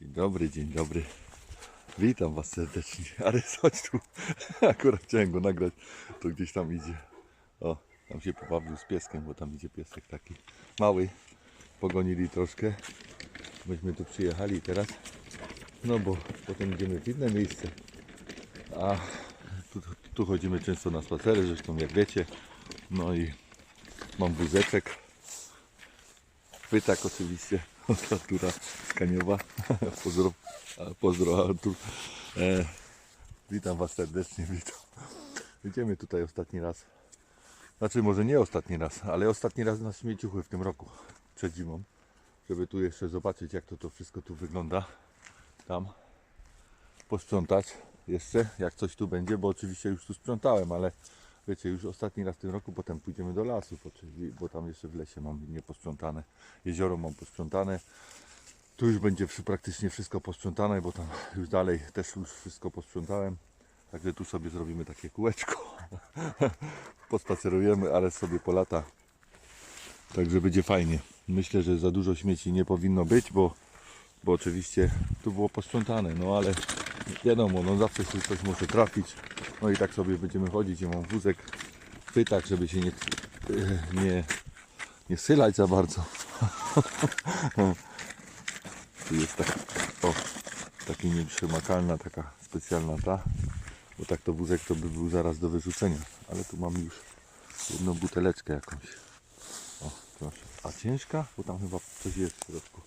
Dzień dobry, dzień dobry. Witam Was serdecznie. Ale chodź tu. Akurat chciałem go nagrać. To gdzieś tam idzie. O, tam się pobawił z pieskiem, bo tam idzie piesek taki mały. Pogonili troszkę. Myśmy tu przyjechali teraz. No bo potem idziemy w inne miejsce. A tu, tu chodzimy często na spacery, zresztą jak wiecie. No i mam wózeczek. Pytak oczywiście Artura Skaniowa. Pozdro, pozdro Artur. E, witam Was serdecznie, witam. Idziemy tutaj ostatni raz. Znaczy może nie ostatni raz, ale ostatni raz na śmieciuchy w tym roku, przed zimą. Żeby tu jeszcze zobaczyć jak to, to wszystko tu wygląda. Tam. Posprzątać jeszcze, jak coś tu będzie, bo oczywiście już tu sprzątałem, ale wiecie, już ostatni raz w tym roku, potem pójdziemy do lasu, bo- tam jeszcze w lesie mam nieposprzątane, jezioro mam posprzątane. Tu już będzie praktycznie wszystko posprzątane, bo tam już dalej też już wszystko posprzątałem. Także tu sobie zrobimy takie kółeczko. Pospacerujemy, ale sobie po lata. Także będzie fajnie. Myślę, że za dużo śmieci nie powinno być, bo, bo oczywiście tu było posprzątane, no ale wiadomo, no zawsze się coś może trafić. No i tak sobie będziemy chodzić. Ja mam wózek pytak, żeby się nie, nie, nie sylać za bardzo. Tu jest tak, o, taki nieprzemakalna, taka specjalna ta, bo tak to wózek to by był zaraz do wyrzucenia, ale tu mam już jedną buteleczkę jakąś. O, proszę. A ciężka? Bo tam chyba coś jest w środku.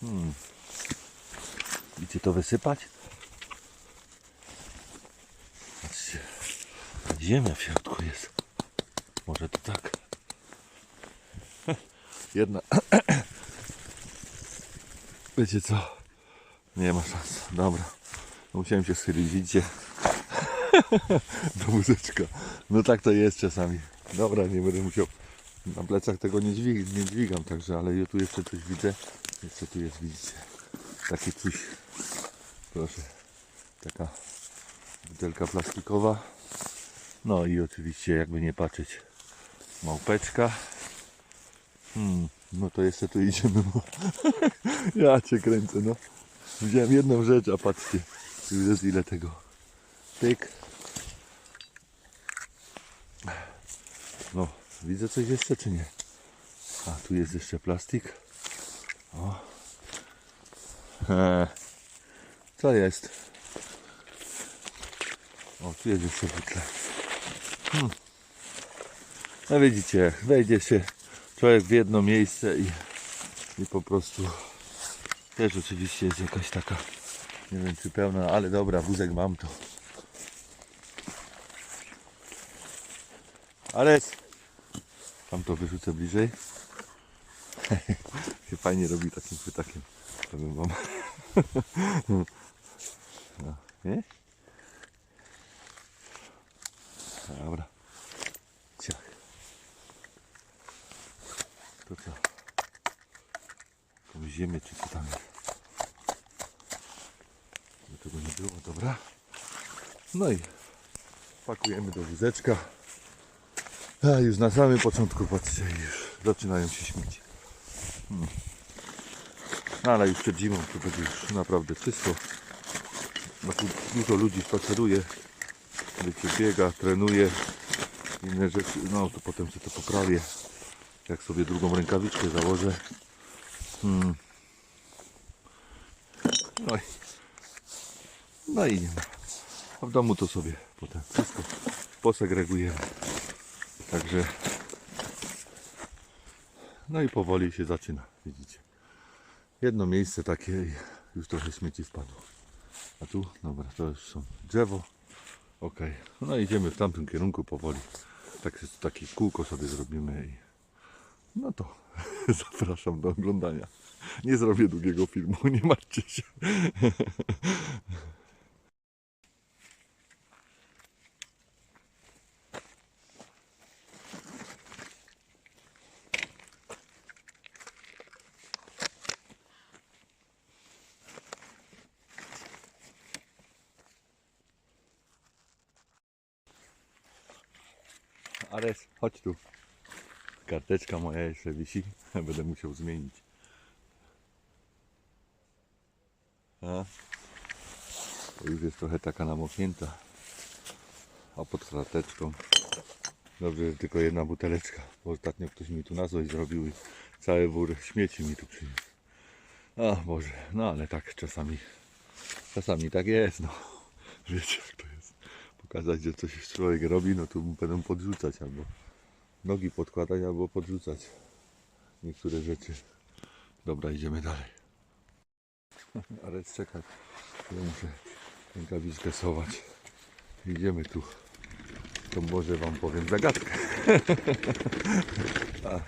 Hmm. To wysypać? Ziemia w środku jest. Może to tak. Jedna. Wiecie co? Nie ma szans. Dobra. Musiałem się schylić, widzicie? Do wózeczka. No tak to jest czasami. Dobra, nie będę musiał. Na plecach tego nie, dźwig, nie dźwigam, także, ale ja tu jeszcze coś widzę. Jeszcze tu jest, widzicie. Takie coś. Proszę. Taka butelka plastikowa. No i oczywiście, jakby nie patrzeć, małpeczka. Hmm, no to jeszcze tu idziemy. Ja cię kręcę, no. Wziąłem jedną rzecz, a patrzcie, już jest ile tego. Tyk. No, widzę coś jeszcze, czy nie? A tu jest jeszcze plastik. O. Co jest? O, tu jest jeszcze butle. Hmm. No widzicie, wejdzie się człowiek w jedno miejsce i, i po prostu też oczywiście jest jakaś taka, nie wiem czy pełna, ale dobra, wózek mam to. Ale tam to wyrzucę bliżej. się fajnie robi takim chwytakiem. Powiem wam. No, nie? Dobra. Ciach. To co? Jakąś ziemię czy co tam jest? Do tego nie było, dobra. No i pakujemy do wózeczka. A już na samym początku patrzcie, już zaczynają się śmieci. Hmm. No ale już przed zimą to będzie już naprawdę czysto. Bo dużo ludzi spaceruje. Biega, trenuje. Inne rzeczy, no to potem sobie to poprawię. Jak sobie drugą rękawiczkę założę. Hmm. No i, no i nie ma. A w domu to sobie potem wszystko posegregujemy. Także no i powoli się zaczyna, widzicie. Jedno miejsce takie już trochę śmieci wpadło. A tu, dobra, to już są drzewo. Ok, no idziemy w tamtym kierunku powoli. Tak, takie kółko sobie zrobimy i no to zapraszam do oglądania. Nie zrobię długiego filmu, nie martwcie się. Ares, chodź tu. Karteczka moja jeszcze wisi. Będę musiał zmienić. A? Już jest trochę taka namoknięta. A pod krateczką. Dobrze, że tylko jedna buteleczka. Bo ostatnio ktoś mi tu na złość zrobił i cały wór śmieci mi tu przyniósł. A Boże, no ale tak czasami, czasami tak jest, no. Wiecie. Pokazać, że coś człowiek robi, no to będą podrzucać albo nogi podkładać, albo podrzucać niektóre rzeczy. Dobra, idziemy dalej. Ale czekać, ja muszę rękawiczkę sować. Idziemy tu. To może wam powiem zagadkę. A.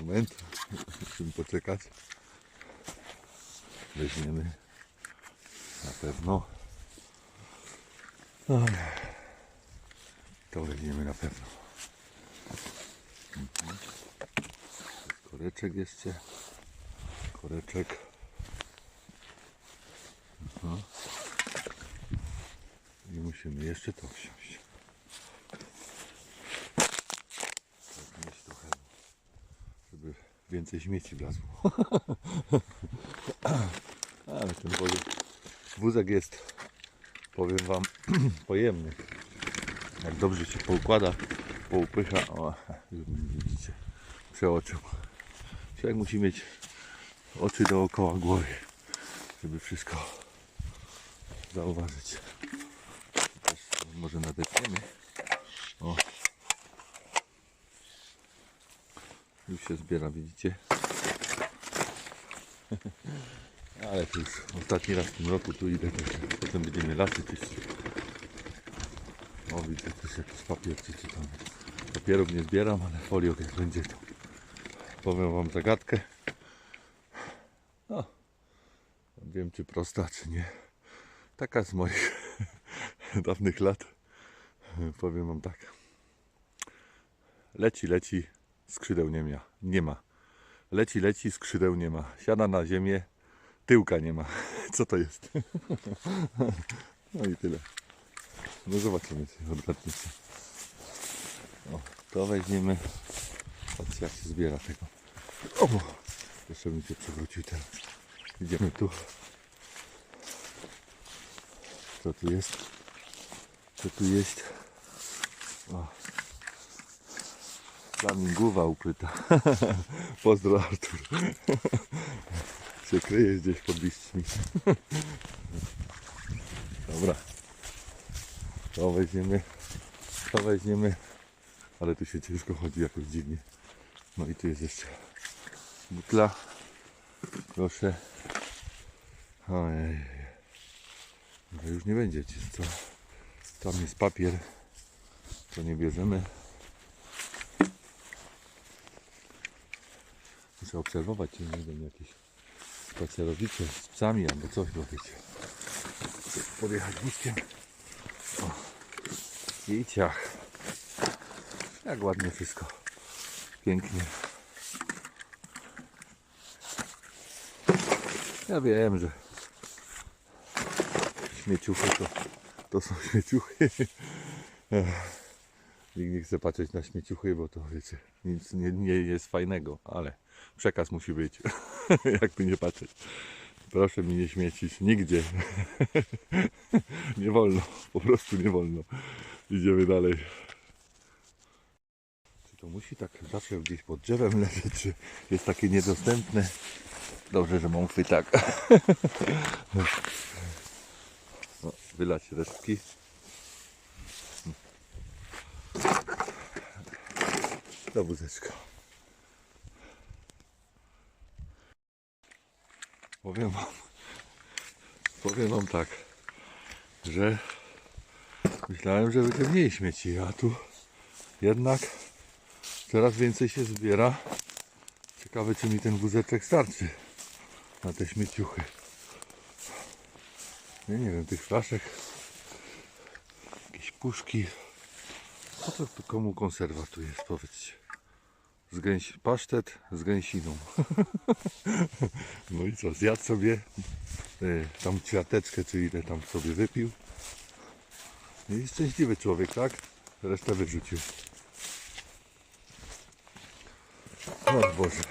Moment, musimy poczekać. Weźmiemy na pewno. Oj. To weźmiemy na pewno. Mhm. Koreczek jeszcze. Koreczek. Aha. I musimy jeszcze to wsiąść. Podnieść trochę, żeby więcej śmieci wlazło. Ale ten wózek jest, powiem Wam, pojemny. Jak dobrze się poukłada, poupycha, o, już widzicie, przeoczył. Człowiek musi mieć oczy dookoła głowy, żeby wszystko zauważyć. Też może nadepniemy. O. Już się zbiera, widzicie? Ale to już ostatni raz w tym roku tu idę, to potem będziemy lasy czyścić. O widzę, też jakiś papier czy tam. Papierów nie zbieram, ale folio jak będzie to. Powiem wam zagadkę. No, wiem czy prosta, czy nie. Taka z moich dawnych lat. Powiem wam tak. Leci, leci, skrzydeł nie ma. Nie ma. Leci, leci, skrzydeł nie ma. Siada na ziemię, tyłka nie ma. Co to jest? No i tyle. No zobaczymy, czy odgadniecie. O, to weźmiemy. Patrzcie, jak się zbiera tego. O, jeszcze bym się przewrócił teraz. Idziemy tu. Co tu jest? Co tu jest? O. Flamingowa ukryta. Pozdro Artur. Się kryje gdzieś pod liśćmi. Dobra. To weźmiemy. To weźmiemy. Ale tu się ciężko chodzi jakoś dziwnie. No i tu jest jeszcze butla. Proszę. Ojej. Może już nie będzie czysto. Tam jest papier. To nie bierzemy. Muszę obserwować, czy nie będą jakieś spacerowicze z psami albo coś, bo Podjechać wózkiem. O. I ciach. Jak ładnie wszystko. Pięknie. Ja wiem, że śmieciuchy to, to są śmieciuchy. Nikt nie chce patrzeć na śmieciuchy, bo to wiecie, nic nie, nie jest fajnego, ale przekaz musi być, jakby nie patrzeć. Proszę mi nie śmiecić nigdzie. nie wolno, po prostu nie wolno. Idziemy dalej. Czy to musi tak zawsze gdzieś pod drzewem leżeć, czy jest takie niedostępne? Dobrze, że mam chwytak. No, wylać resztki. Do wózeczka. Powiem wam, powiem wam tak, że myślałem, że będzie mniej śmieci, a tu jednak coraz więcej się zbiera. Ciekawe, czy mi ten wózeczek starczy na te śmieciuchy. Ja nie wiem, tych flaszek, jakieś puszki. Co tu komu konserwa tu jest, powiedzcie. Z gęsi, pasztet z gęsiną. no i co, zjadł sobie y, tam ćwiateczkę, czy ile tam sobie wypił. I szczęśliwy człowiek, tak? Resztę wyrzucił. O Boże.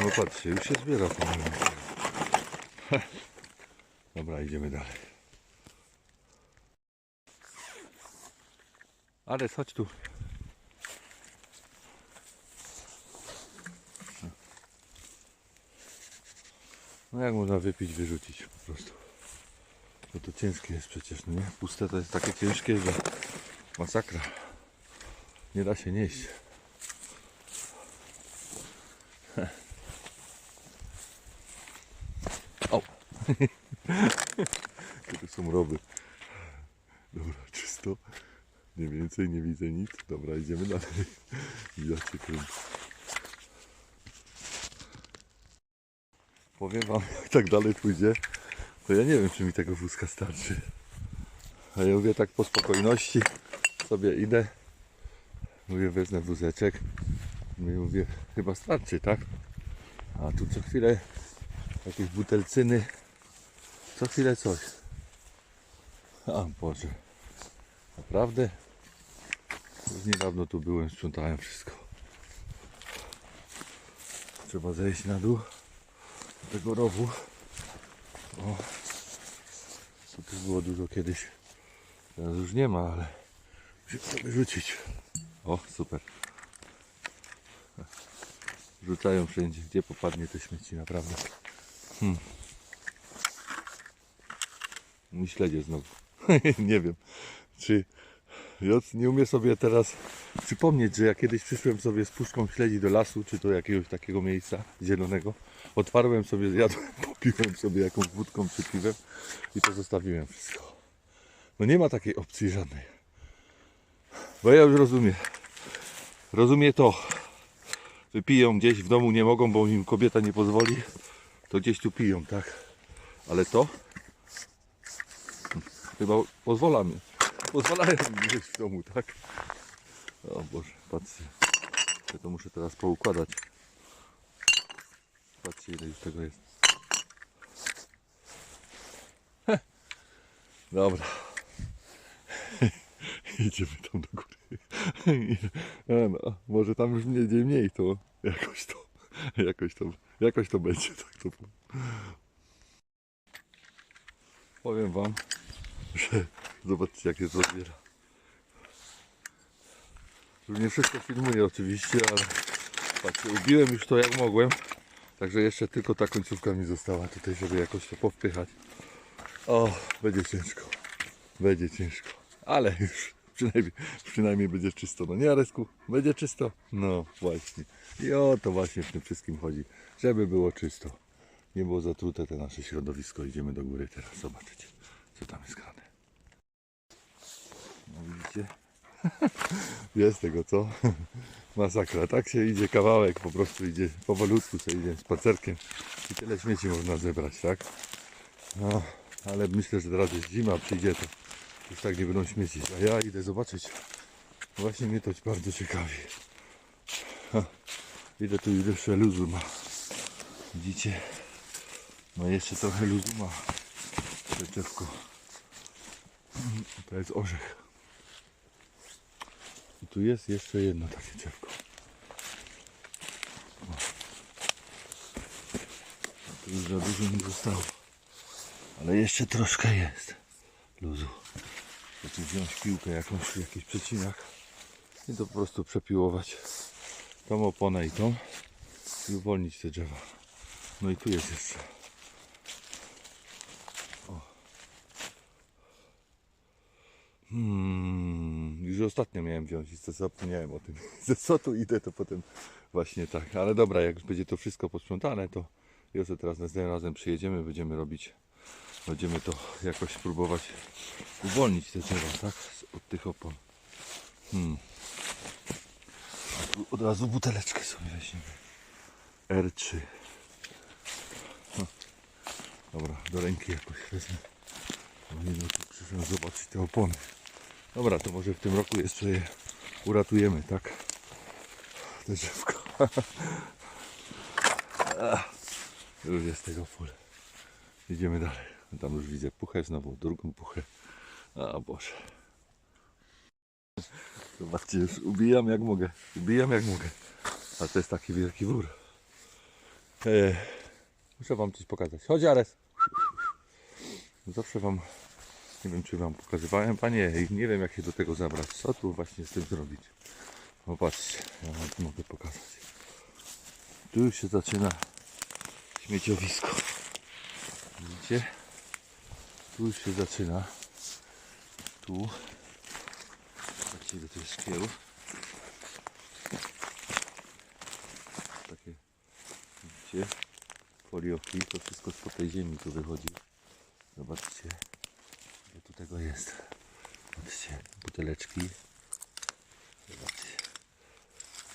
No patrzcie, już się zbiera pomału. Dobra, idziemy dalej. Ale chodź tu. No jak można wypić, wyrzucić po prostu. No to ciężkie jest przecież, no nie? Puste to jest takie ciężkie, że masakra. Nie da się nieść. O! to są rowy. Dobra, czysto. Nie więcej, nie widzę nic. Dobra, idziemy dalej. Cię kręcę. Powiem wam, jak tak dalej pójdzie, to ja nie wiem, czy mi tego wózka starczy. A ja mówię tak po spokojności, sobie idę, mówię, wezmę wózeczek, no i mówię, chyba starczy, tak? A tu co chwilę jakieś butelcyny, co chwilę coś. A Boże, naprawdę? Już niedawno tu byłem, sprzątałem wszystko. Trzeba zejść na dół tego rowu. O, tu też było dużo kiedyś. Teraz już nie ma, ale musimy to wyrzucić. O, super. Rzucają wszędzie, gdzie popadnie te śmieci, naprawdę. Hmm. Mój śledzie znowu. nie wiem, czy Joc nie umie sobie teraz przypomnieć, że ja kiedyś przyszłem sobie z puszką śledzi do lasu, czy do jakiegoś takiego miejsca zielonego. Otwarłem sobie, zjadłem, popiłem sobie jakąś wódką czy piwem i to zostawiłem wszystko. No nie ma takiej opcji żadnej. Bo ja już rozumiem. Rozumiem to. Wypiją gdzieś w domu, nie mogą, bo im kobieta nie pozwoli. To gdzieś tu piją, tak? Ale to? Chyba pozwala mi. Pozwalają mi gdzieś w domu, tak? O Boże, patrzcie. Ja to muszę teraz poukładać. Patrzcie ile już tego jest. Heh. Dobra. Idziemy tam do góry. No, może tam już będzie mniej, to jakoś to, jakoś to, jakoś to będzie. Tak to powiem wam, że zobaczcie jak jest rozbiera. Nie wszystko filmuję oczywiście, ale patrzcie, ubiłem już to jak mogłem. Także jeszcze tylko ta końcówka mi została tutaj, żeby jakoś to powpychać. O, będzie ciężko. Będzie ciężko. Ale już przynajmniej, przynajmniej będzie czysto. No nie, Aresku? Będzie czysto? No właśnie. I o to właśnie w tym wszystkim chodzi. Żeby było czysto. Nie było zatrute te nasze środowisko. Idziemy do góry teraz zobaczyć, co tam jest grane. Widzicie? Jest tego co? Masakra. Tak się idzie kawałek, po prostu idzie powolutku sobie idzie spacerkiem i tyle śmieci można zebrać, tak? No, ale myślę, że teraz jest zima, przyjdzie to już tak nie będą śmiecić. A ja idę zobaczyć. Właśnie mnie to bardzo ciekawi. Ha, ile tu jeszcze luzu ma. Widzicie? No jeszcze trochę luzu ma. To drzewko. To jest orzech. Tu jest jeszcze jedno takie drzewko. O. Tu już za dużo nie zostało. Ale jeszcze troszkę jest luzu. Chcę wziąć piłkę jakąś w przecinach i to po prostu przepiłować tą oponę i tą i uwolnić te drzewa. No i tu jest jeszcze. Już ostatnio miałem wziąć i zapomniałem o tym. Ze co tu idę, to potem właśnie tak. Ale dobra, jak już będzie to wszystko posprzątane, to jeszcze teraz następnym razem przyjedziemy, będziemy robić Będziemy to jakoś próbować uwolnić te drzewa, tak? Od tych opon. Hmm. Od razu buteleczkę sobie weźmiemy. R3. No. Dobra, do ręki jakoś wezmę. Nie no, tu przyszedłem zobaczyć te opony. Dobra, to może w tym roku jeszcze je uratujemy, tak? Te drzewko. Już jest tego full. Idziemy dalej. Tam już widzę puchę znowu, drugą puchę. A Boże. Zobaczcie, już ubijam jak mogę. Ubijam jak mogę. A to jest taki wielki wór. E, muszę wam coś pokazać. Chodź Ares. Zawsze wam, nie wiem czy wam pokazywałem, panie, nie wiem jak się do tego zabrać. Co tu właśnie z tym zrobić? Popatrzcie, ja wam tu mogę pokazać. Tu już się zaczyna śmieciowisko. Widzicie? Tu już się zaczyna. Tu. Zobaczcie ile to jest szkieł. Takie, widzicie? Foliowki, to wszystko z tej ziemi tu wychodzi. Zobaczcie, tu tego jest. Zobaczcie, buteleczki. Zobaczcie.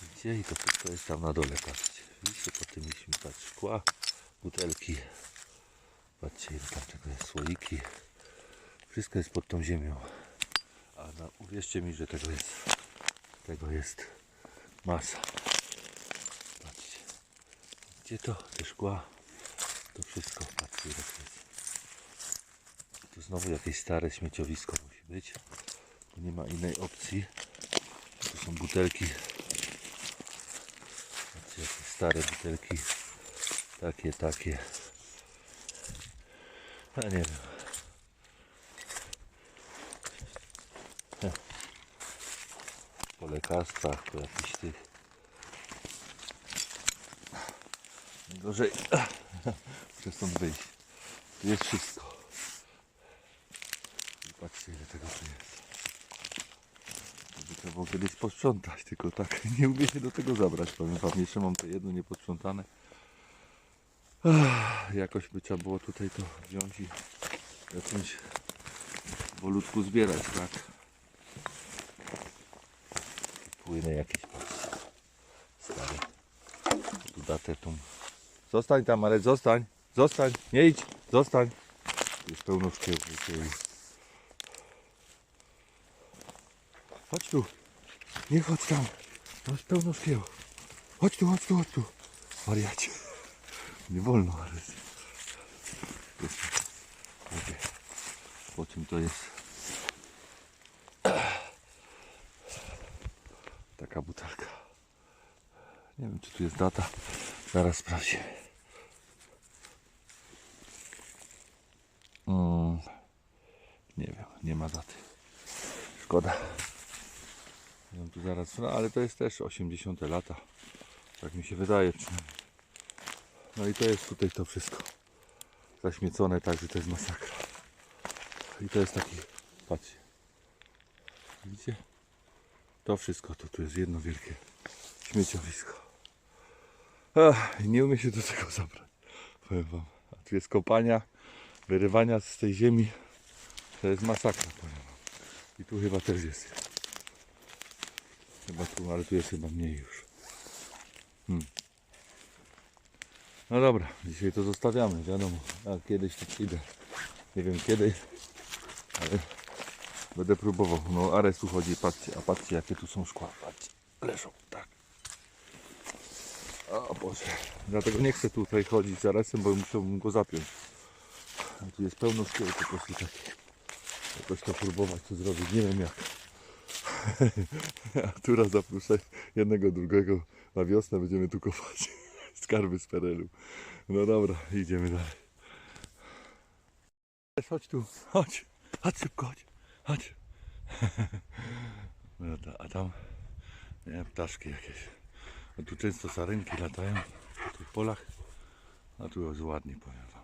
Widzicie? I to wszystko jest tam na dole, patrzcie. Widzicie, pod tymi patrz, szkła, butelki. Patrzcie, ile tam tego jest, słoiki. Wszystko jest pod tą ziemią. A na, uwierzcie mi, że tego jest, tego jest masa. Patrzcie. Gdzie to? Te szkła. To wszystko, patrzcie, to jest. Tu znowu jakieś stare śmieciowisko musi być. Tu nie ma innej opcji. Tu są butelki. Patrzcie, jakie stare butelki. Takie, takie. Ja nie wiem. Po lekarstwach, po jakichś tych. Najgorzej. Muszę stąd wyjść. Tu jest wszystko. I patrzcie ile tego tu jest. To by trzeba było kiedyś posprzątać, tylko tak nie umiem się do tego zabrać. Powiem wam, jeszcze mam to jedno nieposprzątane. Jakoś by trzeba było tutaj to wziąć i jakąś wolutku zbierać, tak? Płyny jakieś. Tu datetum. Zostań tam, ale zostań. Zostań. Nie idź. Zostań. Jest pełno i- Chodź tu. Nie chodź tam. To jest pełno szkieł. Chodź tu, chodź tu, chodź tu. Wariacie. Nie wolno, ale... Po czym to jest? Taka butelka. Nie wiem, czy tu jest data. Zaraz sprawdzimy. Mm, nie wiem, nie ma daty. Szkoda. Tu zaraz, no ale to jest też 80 lata. Tak mi się wydaje. No i to jest tutaj to wszystko. Zaśmiecone tak, że to jest masakra. I to jest taki, patrzcie. Widzicie? To wszystko, to tu jest jedno wielkie śmieciowisko. Ach, nie umiem się do tego zabrać. Powiem wam. A tu jest kopania, wyrywania z tej ziemi. To jest masakra, powiem wam. I tu chyba też jest. Chyba tu, ale tu jest chyba mniej już. Hmm. No dobra, dzisiaj to zostawiamy, wiadomo. A kiedyś tu przyjdę. Nie wiem kiedy, ale będę próbował. No Ares tu chodzi, patrzcie, a patrzcie jakie tu są szkła. Patrzcie, leżą, tak. O Boże, dlatego nie chcę tutaj chodzić z Aresem, bo musiałbym go zapiąć. A tu jest pełno szkieł po prostu takich. Jakoś to próbować to zrobić, nie wiem jak. Artura zaproszę jednego, drugiego na wiosnę będziemy tu kopać skarby z Perelu. No dobra, idziemy dalej. Chodź tu, chodź, chodź szybko, chodź, chodź. No to, a tam, nie ptaszki jakieś. A tu często sarenki latają po tych polach, a tu jest ładnie, powiem wam.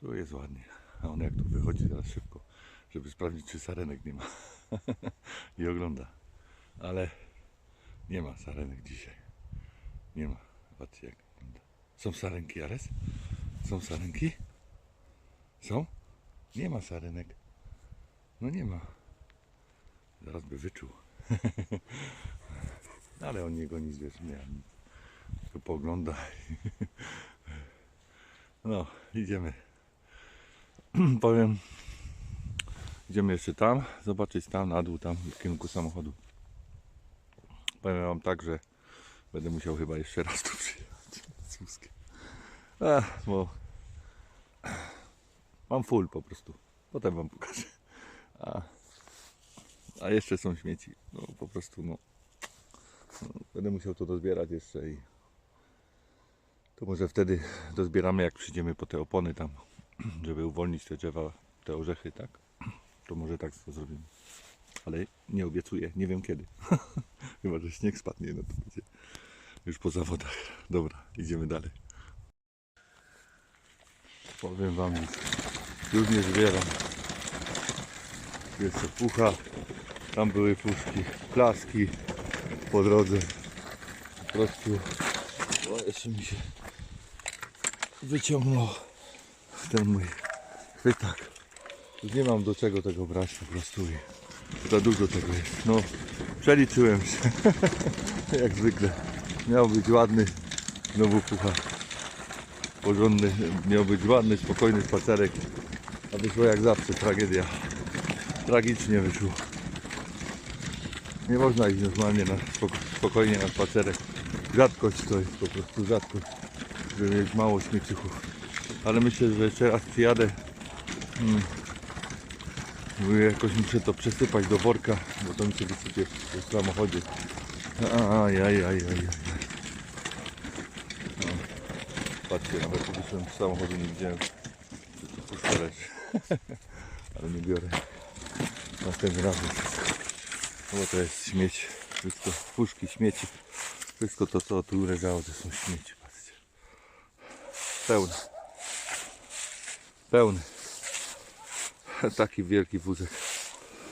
Tu jest ładnie, a on jak tu wychodzi teraz szybko, żeby sprawdzić, czy sarenek nie ma. I ogląda. Ale nie ma sarenek dzisiaj. Nie ma. Patrzcie jak wygląda. Są sarenki, Ares? Są sarenki? Są? Nie ma sarenek. No nie ma. Zaraz by wyczuł. Ale on nie goni zwierz. Nie. Tylko poogląda. No, idziemy. Powiem. Idziemy jeszcze tam, zobaczyć tam, na dół, tam, w kierunku samochodu. Powiem wam tak, że będę musiał chyba jeszcze raz tu przyjechać z bo mam full po prostu. Potem wam pokażę. A, a jeszcze są śmieci. No po prostu no, no. Będę musiał to dozbierać jeszcze i to może wtedy dozbieramy jak przyjdziemy po te opony tam żeby uwolnić te drzewa, te orzechy, tak? To może tak to zrobimy. Ale nie obiecuję, nie wiem kiedy. Chyba, że śnieg spadnie, no to będzie już po zawodach. Dobra, idziemy dalej. Powiem wam. Już nie zbieram. Jeszcze pucha. Tam były puszki, plaski po drodze. Po prostu o, jeszcze mi się wyciągnął ten mój chwytak. Nie mam do czego tego brać po prostu za dużo tego jest. No, przeliczyłem się. Jak zwykle. Miał być ładny, znowu pucha. Porządny, miał być ładny, spokojny spacerek. A wyszło jak zawsze, tragedia. Tragicznie wyszło. Nie można iść normalnie na spoko- spokojnie na spacerek. Rzadkość to jest po prostu rzadkość, żeby mieć mało śmieciuchów. Ale myślę, że jeszcze raz przyjadę. Hmm. Mówię, Jakoś muszę to przesypać do worka, bo to mi się wysypie w samochodzie. Aj, aj, aj, aj, aj. No. Patrzcie, nawet wyszłem z samochodu, nie widziałem, czy to puszka. Ale nie biorę. Następnym razem wszystko. No bo to jest śmieć. Wszystko, puszki, śmieci. Wszystko to, co tu leżało, to są śmieci. Patrzcie. Pełne. Pełny. Taki wielki wózek.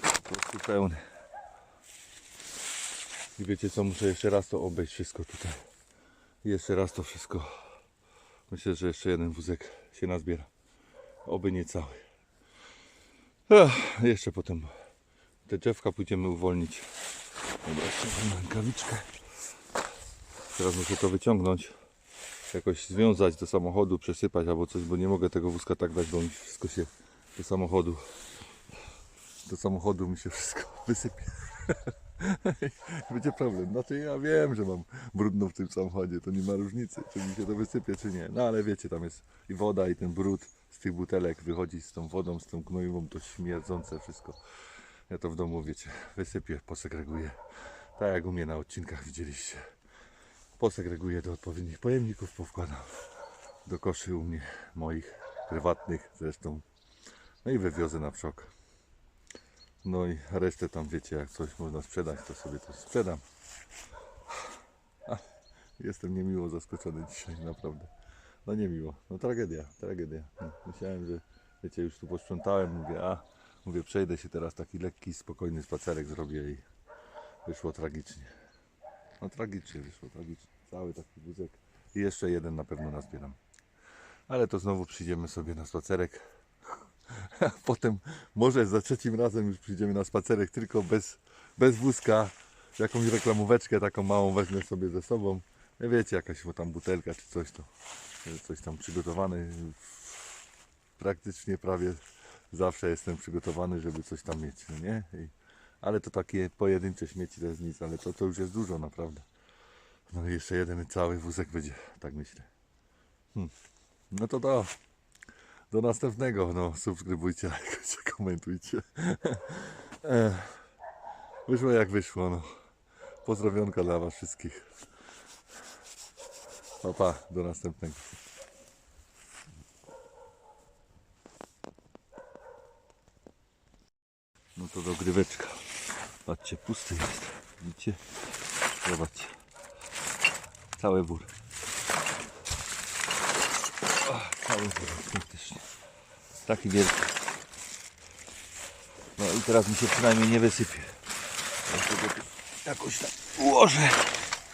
Po prostu pełny. I wiecie co, muszę jeszcze raz to obejść wszystko tutaj. Jeszcze raz to wszystko. Myślę, że jeszcze jeden wózek się nazbiera. Oby nie cały. Ech, jeszcze potem te drzewka pójdziemy uwolnić. Dobra, mam rękawiczkę. Teraz muszę to wyciągnąć. Jakoś związać do samochodu, przesypać albo coś, bo nie mogę tego wózka tak dać, bo mi wszystko się do samochodu do samochodu mi się wszystko wysypie. Będzie problem. Znaczy ja wiem, że mam brudno w tym samochodzie, to nie ma różnicy, czy mi się to wysypie, czy nie. No ale wiecie, tam jest i woda, i ten brud z tych butelek wychodzi z tą wodą, z tą gnojową, to śmierdzące wszystko. Ja to w domu, wiecie, wysypię, posegreguję. Tak jak u mnie na odcinkach widzieliście. Posegreguję do odpowiednich pojemników, powkładam do koszy u mnie, moich, prywatnych zresztą. No i wywiozę na przok. No i resztę tam wiecie, jak coś można sprzedać, to sobie to sprzedam. Jestem niemiło zaskoczony dzisiaj, naprawdę. No niemiło, no tragedia, tragedia. No, Myślałem, że wiecie, już tu posprzątałem, mówię, a mówię, przejdę się teraz taki lekki, spokojny spacerek zrobię i wyszło tragicznie. No tragicznie wyszło, tragicznie. Cały taki wózek i jeszcze jeden na pewno nazbieram. Ale to znowu przyjdziemy sobie na spacerek. A potem może za trzecim razem już przyjdziemy na spacerek tylko bez, bez wózka. Jakąś reklamóweczkę taką małą wezmę sobie ze sobą. Nie wiecie, jakaś tam butelka czy coś to coś tam przygotowany. Praktycznie prawie zawsze jestem przygotowany, żeby coś tam mieć, no nie? I, ale to takie pojedyncze śmieci to jest nic, ale to, to już jest dużo naprawdę. No i jeszcze jeden cały wózek będzie, tak myślę. Hmm. No to do, do następnego. No, subskrybujcie, lajkujcie, komentujcie. Wyszło jak wyszło. No. Pozdrowionka dla Was wszystkich. Pa, pa, do następnego. No to dogryweczka. Patrzcie, pusty jest. Widzicie? Zobaczcie. Cały wór. O, cały praktycznie. Taki wielki. No i teraz mi się przynajmniej nie wysypie. Jakoś tak ułożę,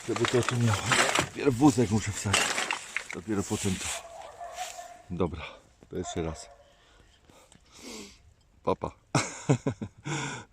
żeby to tu miało. Dopiero wózek muszę wsadzić. Dopiero potem to. Dobra, to jeszcze raz. Papa.